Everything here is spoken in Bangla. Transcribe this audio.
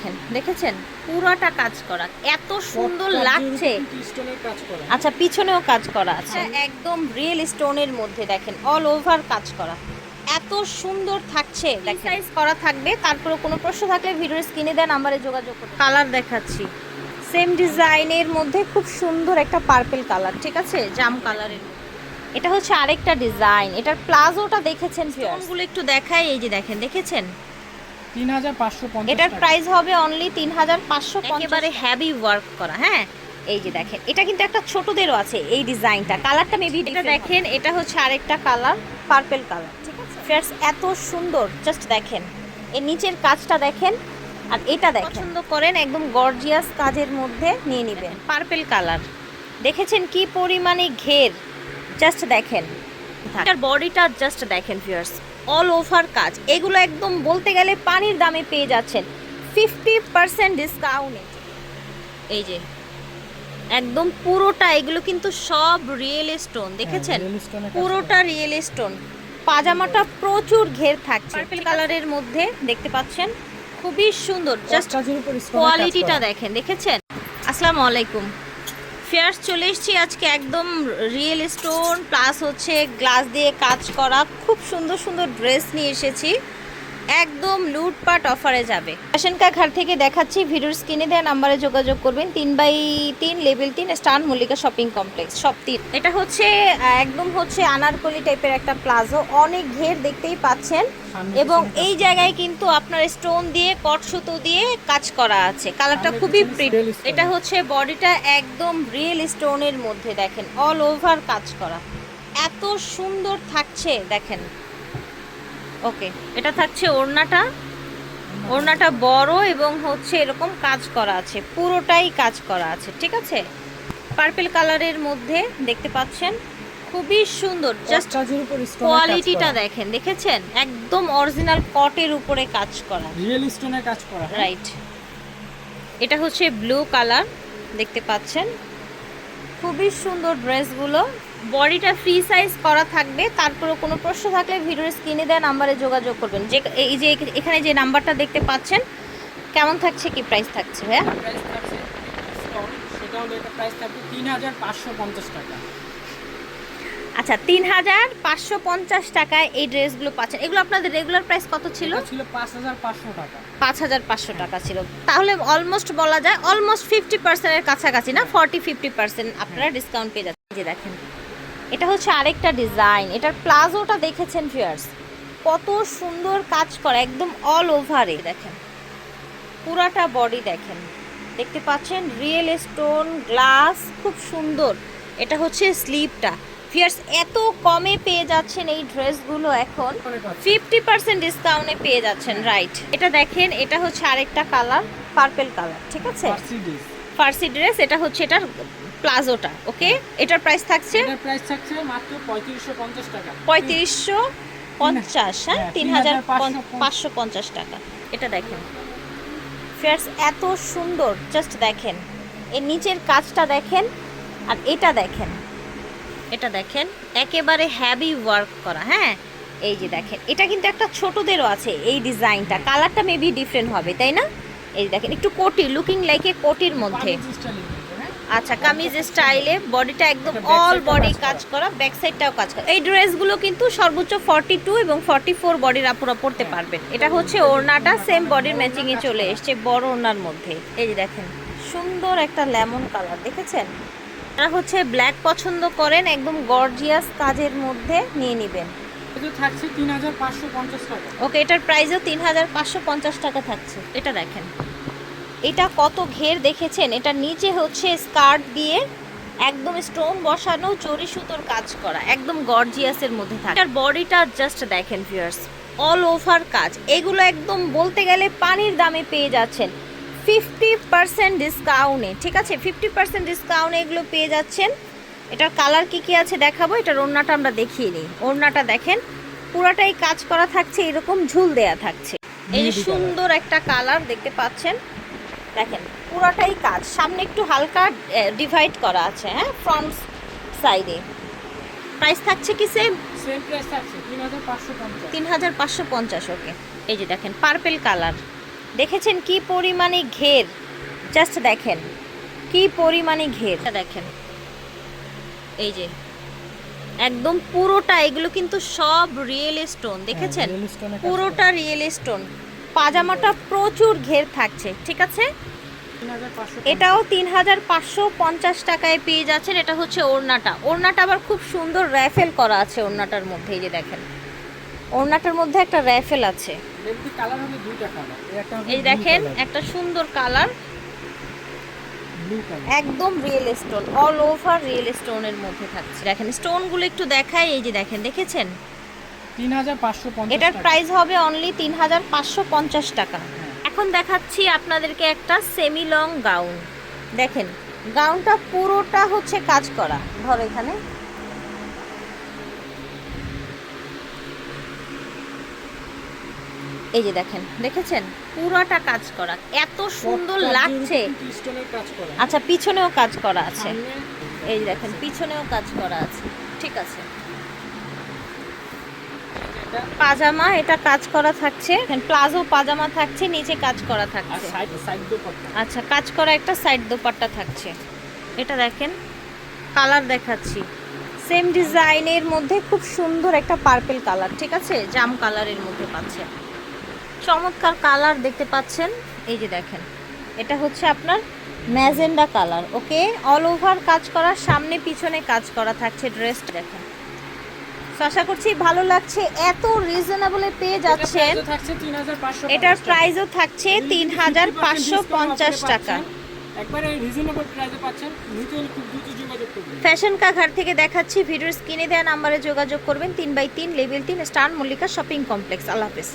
দেখেন দেখেছেন? পুরাটা কাজ করা। এত সুন্দর লাগছে। স্টোনের কাজ করা। আচ্ছা পিছনেও কাজ করা আছে। একদম রিয়েল স্টোনের মধ্যে দেখেন অল ওভার কাজ করা। এত সুন্দর থাকছে। সাইজ করা থাকবে তারপরে কোনো প্রশ্ন থাকলে ভিডিওর স্ক্রিনে দেন নাম্বারে যোগাযোগ করুন। কালার দেখাচ্ছি। সেম ডিজাইনের মধ্যে খুব সুন্দর একটা পার্পল কালার ঠিক আছে? জাম কালারের এটা হচ্ছে আরেকটা ডিজাইন এটার প্লাজোটা দেখেছেন একটু দেখাই এই যে দেখেন দেখেছেন? এটার প্রাইস হবে অনলি তিন হাজার পাঁচশো একেবারে হ্যাভি ওয়ার্ক করা হ্যাঁ? এই যে দেখেন এটা কিন্তু একটা ছোটদেরও আছে এই ডিজাইনটা কালারটা মেবি এটা দেখেন এটা হচ্ছে আরেকটা কালার পার্পল কালার ঠিক আছে? ফ্রেন্ডস এত সুন্দর জাস্ট দেখেন। এর নিচের কাজটা দেখেন আর এটা দেখেন। পছন্দ করেন একদম গর্জিয়াস কাজের মধ্যে নিয়ে নেবেন। পার্পল কালার দেখেছেন কি পরিমাণে ঘের? জাস্ট দেখেন। এটার বডিটা জাস্ট দেখেন ফিয়ার্স অল ওভার কাজ। এগুলো একদম বলতে গেলে পানির দামে পেয়ে যাচ্ছেন। ফিফটি পার্সেন্ট ডিসকাউন্টে এই যে একদম পুরোটা এগুলো কিন্তু সব রিয়েল স্টোন দেখেছেন? পুরোটা রিয়েল স্টোন পাজামাটা প্রচুর ঘের থাকছে। পার্পল কালারের মধ্যে দেখতে পাচ্ছেন। খুবই সুন্দর। জাস্ট কোয়ালিটিটা দেখেন দেখেছেন? আসসালামু আলাইকুম। ফেয়ার্স চলে এসেছি। আজকে একদম রিয়েল স্টোন প্লাস হচ্ছে গ্লাস দিয়ে কাজ করা। খুব সুন্দর সুন্দর ড্রেস নিয়ে এসেছি। একদম লুটপাট অফারে যাবে। ফ্যাশনকা ঘর থেকে দেখাচ্ছি ভিডিওর স্ক্রিনে দেওয়া নাম্বারে যোগাযোগ করবেন। তিন বাই তিন লেভেল তিন স্টান মল্লিকা শপিং কমপ্লেক্স সব তিন। এটা হচ্ছে একদম হচ্ছে আনারকলি টাইপের একটা প্লাজো। অনেক ঘের দেখতেই পাচ্ছেন। এবং এই জায়গায় কিন্তু আপনার স্টোন দিয়ে কট সুতো দিয়ে কাজ করা আছে। কালারটা খুবই এটা হচ্ছে বডিটা একদম রিয়েল স্টোনের মধ্যে দেখেন অল ওভার কাজ করা। এত সুন্দর থাকছে দেখেন। ওকে এটা থাকছে ওড়নাটা। ওড়নাটা বড় এবং হচ্ছে এরকম কাজ করা আছে পুরোটাই কাজ করা আছে ঠিক আছে? পার্পল কালারের মধ্যে দেখতে পাচ্ছেন খুবই সুন্দর জাস্ট কাজের উপর স্টোনের কোয়ালিটিটা দেখেন দেখেছেন? একদম অরিজিনাল কটের উপরে কাজ করা। রিয়েল স্টোনের কাজ করা হ্যাঁ? রাইট এটা হচ্ছে ব্লু কালার দেখতে পাচ্ছেন? খুবই সুন্দর ড্রেসগুলো বডিটা ফ্রি সাইজ করা থাকবে তারপরে কোনো প্রশ্ন থাকলে ভিডিওর স্ক্রিনে দেওয়া নাম্বারে যোগাযোগ করবেন। যে এই যে এখানে যে নাম্বারটা দেখতে পাচ্ছেন কেমন থাকছে কি প্রাইস থাকছে হ্যাঁ প্রাইস থাকছে সেটা হলো এটা প্রাইস থাকবে তিন হাজার পাঁচশো পঞ্চাশ টাকা। আচ্ছা তিন হাজার পাঁচশো পঞ্চাশ টাকায় এই ড্রেসগুলো পাচ্ছেন। এগুলো আপনাদের রেগুলার প্রাইস কত ছিল? ছিল পাঁচ হাজার পাঁচশো টাকা। পাঁচ হাজার পাঁচশো টাকা ছিল। তাহলে অলমোস্ট বলা যায় অলমোস্ট ফিফটি পার্সেন্টের কাছাকাছি না ফর্টি ফিফটি পার্সেন্ট আপনারা ডিসকাউন্ট পেয়ে যাচ্ছেন। যে দেখেন। এটা হচ্ছে আরেকটা ডিজাইন। এটার প্লাজোটা দেখেছেন ফিয়ার্স কত সুন্দর কাজ করা একদম অল ওভারে দেখেন পুরাটা বডি দেখেন। দেখতে পাচ্ছেন রিয়েল স্টোন গ্লাস খুব সুন্দর। এটা হচ্ছে স্লিপটা ফিয়ার্স এত কমে পেয়ে যাচ্ছেন এই ড্রেসগুলো এখন। ফিফটি পার্সেন্ট ডিসকাউন্টে পেয়ে যাচ্ছেন রাইট এটা দেখেন এটা হচ্ছে আরেকটা কালার পার্পেল কালার ঠিক আছে। ফার্সি ড্রেস এটা হচ্ছে এটার প্লাজোটা ওকে? এটার প্রাইস থাকছে? এটার প্রাইস থাকছে মাত্র পঁয়ত্রিশশো পঞ্চাশ টাকা। পঁয়ত্রিশশো পঞ্চাশ হ্যাঁ? হ্যাঁ, তিন হাজার 3550 পাঁচশো পঞ্চাশ। টাকা। এটা দেখেন। ফেয়ার্স এত সুন্দর। জাস্ট দেখেন। এর নিচের কাজটা দেখেন। আর এটা দেখেন। এটা দেখেন। একেবারে হ্যাভি ওয়ার্ক করা হ্যাঁ? এই যে দেখেন। এটা কিন্তু একটা ছোটদেরও আছে এই ডিজাইনটা। কালারটা মেবি ডিফারেন্ট হবে তাই না? এই দেখেন একটু কোটি লুকিং লাইক এ কোটির মধ্যে পানির স্টাইলের মধ্যে, হ্যাঁ? আচ্ছা কামিজ স্টাইলে বডিটা একদম অল বডি কাজ করা। ব্যাক সাইডটাও কাজ করা। এই ড্রেসগুলো কিন্তু সর্বোচ্চ ফর্টি টু এবং ফর্টি ফোর বডির আপুরা পড়তে পারবেন। এটা হচ্ছে ওড়নাটা সেম বডির ম্যাচিং এ চলে এসছে বড় ওড়নার মধ্যে। এই যে দেখেন সুন্দর একটা লেমন কালার দেখেছেন? এটা হচ্ছে ব্ল্যাক পছন্দ করেন একদম গর্জিয়াস কাজের মধ্যে নিয়ে নেবেন। এটা থাকছে তিন হাজার পাঁচশো পঞ্চাশ টাকা। ওকে এটার প্রাইসও তিন হাজার পাঁচশো পঞ্চাশ টাকা থাকছে। এটা দেখেন। এটা কত ঘের দেখেছেন? এটা নিচে হচ্ছে স্কার্ট দিয়ে একদম স্টোন বসানো চড়ি সুতোর কাজ করা একদম গর্জিয়াসের মধ্যে থাকে। এটার বডিটা জাস্ট দেখেন ভিউয়ার্স অল ওভার কাজ। এগুলো একদম বলতে গেলে পানির দামে পেয়ে যাচ্ছেন। ফিফটি পার্সেন্ট ডিসকাউন্টে ঠিক আছে? ফিফটি পার্সেন্ট ডিসকাউন্টে এগুলো পেয়ে যাচ্ছেন। এটার কালার কি কি আছে দেখাবো? এটার ওড়নাটা আমরা দেখিয়ে নিই। ওড়নাটা দেখেন পুরাটাই কাজ করা থাকছে এরকম ঝুল দেয়া থাকছে। এই সুন্দর একটা কালার দেখতে পাচ্ছেন। দেখেন পুরাটাই কাজ সামনে একটু হালকা ডিভাইড করা আছে হ্যাঁ ফ্রন্ট সাইডে প্রাইস থাকছে কি সেম সেম প্রাইস থাকছে তিন হাজার পাঁচশো পঞ্চাশ। তিন হাজার পাঁচশো পঞ্চাশ ওকে এই যে দেখেন পার্পেল কালার দেখেছেন কি পরিমাণে ঘের? জাস্ট দেখেন কি পরিমাণে ঘের? দেখেন এই যে। একদম পুরোটা এগুলো কিন্তু সব রিয়েল স্টোন দেখেছেন? পুরোটা রিয়েল স্টোন পাজামাটা প্রচুর ঘের থাকছে, ঠিক আছে? এটাও তিন হাজার পাঁচশো পঞ্চাশ টাকায় পেয়ে যাচ্ছেন, এটা হচ্ছে ওড়নাটা। ওড়নাটা আবার খুব সুন্দর র্যাফেল করা আছে ওড়নাটার মধ্যে, এই যে দেখেন। ওড়নাটার মধ্যে একটা র্যাফেল আছে। এই দেখেন, একটা সুন্দর কালার। একদম real stone all over real স্টোনের মধ্যে থাকছে। দেখেন স্টোনগুলো একটু দেখাই, এই যে দেখেন, দেখেছেন? 3550 এটার প্রাইস হবে অনলি তিন হাজার পাঁচশো পঞ্চাশ টাকা। হ্যাঁ। এখন দেখাচ্ছি আপনাদেরকে একটা সেমি লং গাউন দেখেন গাউনটা পুরোটা হচ্ছে কাজ করা। ধরো এখানে। এই যে দেখেন দেখেছেন? পুরোটা কাজ করা। এত সুন্দর লাগছে। আচ্ছা পিছনেও কাজ করা আছে। এই দেখেন পিছনেও কাজ করা আছে। ঠিক আছে। পাজামা এটা কাজ করা থাকছে। প্লাজো পাজামা থাকছে নিচে কাজ করা থাকছে। আচ্ছা কাজ করা একটা সাইড দোপাট্টা থাকছে। এটা দেখেন কালার দেখাচ্ছি। সেম ডিজাইনের মধ্যে খুব সুন্দর একটা পার্পেল কালার ঠিক আছে? জাম কালারের মধ্যে পাচ্ছেন চমৎকার কালার দেখতে পাচ্ছেন। এই যে দেখেন এটা হচ্ছে আপনার magenta colour okay? All over কাজ করা সামনে পিছনে কাজ করা থাকছে ড্রেসটা দেখেন। আশা করছি ভালো লাগছে। এত রিজনেবলে পেয়ে যাচ্ছেন। এটা থাকছে 3550 এটার। প্রাইসও থাকছে তিন 50% হাজার পাঁচশো পঞ্চাশ টাকা। ফ্যাশন কাঘাট থেকে দেখাচ্ছি ভিডিওর স্ক্রিনে দেওয়া নাম্বারে যোগাযোগ করবেন। তিন বাই তিন লেভেল তিন স্টার মল্লিকা শপিং কমপ্লেক্স আল্লাহ হাফেজ।